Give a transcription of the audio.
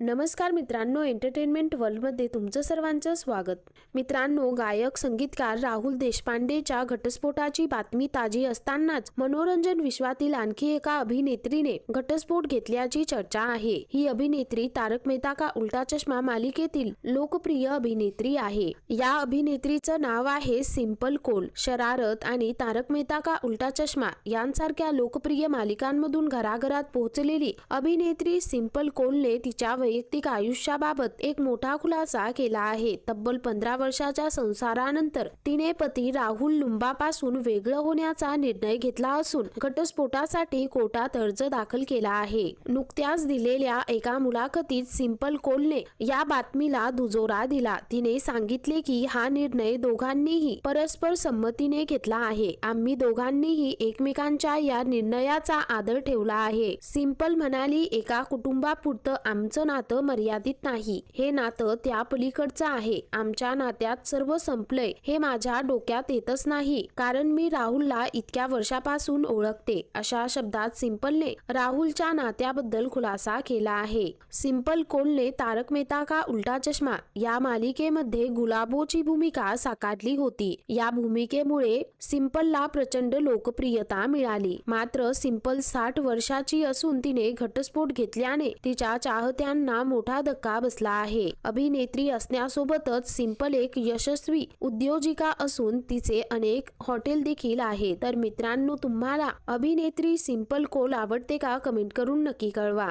नमस्कार मित्रांनो एंटरटेनमेंट वर्ल्डमध्ये तुमचं सर्वांचं स्वागत. मित्रांनो गायक संगीतकार राहुल देशपांडेच्या घटस्फोटाची बातमी ताजी असतानाच मनोरंजन विश्वातील आणखी एका अभिनेत्रीने घटस्फोट घेतल्याची चर्चा आहे. ही अभिनेत्री तारक मेहता का उलटा चष्मा मालिकेतील लोकप्रिय अभिनेत्री आहे. या अभिनेत्रीचं नाव आहे सिंपल कोल शरारत आणि तारक मेहता का उलटा चष्मा यांसारख्या लोकप्रिय मालिकांमधून घराघरात पोहोचलेली अभिनेत्री सिंपल कोलने तिच्या वैयक्तिक आयुष्याबाबत एक मोठा खुलासा केला आहे. तब्बल पंधरा वर्षाच्या संसारानंतर तिने पती राहुल लुंबापासून वेगळं होण्याचा निर्णय घेतला असून घटस्फोटासाठी कोर्टात अर्ज दाखल केला आहे. नुकत्याच दिलेल्या एका मुलाखतीत सिंपल कोलने या बातमीला दुजोरा दिला. तिने सांगितले की हा निर्णय दोघांनीही परस्पर संमतीने घेतला आहे. आम्ही दोघांनीही एकमेकांच्या या निर्णयाचा आदर ठेवला आहे. सिंपल म्हणाली एका कुटुंबापुरतं आमचं नातं मर्यादित नाही. हे नातं त्या पलीकडचं आहे. आमच्या नात्यात सर्व संपलंय. हे माझ्या डोक्यात येतच नाही. कारण मी राहुलला इतक्या वर्षापासून ओळखते. अशा शब्दात सिम्पलने राहुलच्या नात्याबद्दल खुलासा केला आहे. सिंपल कोलने तारक मेहता का उलटा चष्मा? या मालिकेमध्ये गुलाबोची भूमिका साकारली होती. या भूमिकेमुळे सिम्पलला प्रचंड लोकप्रियता मिळाली. मात्र सिंपल साठ वर्षाची असून तिने घटस्फोट घेतल्याने तिच्या चाहत्यांना मोठा धक्का बसला आहे. अभिनेत्री असण्यासोबतच सिंपल एक यशस्वी उद्योजिका असून तिचे अनेक हॉटेल देखील आहे तर मित्रांनो तुम्हाला अभिनेत्री सिंपल कोल आवडते का? कमेंट करून नक्की कळवा.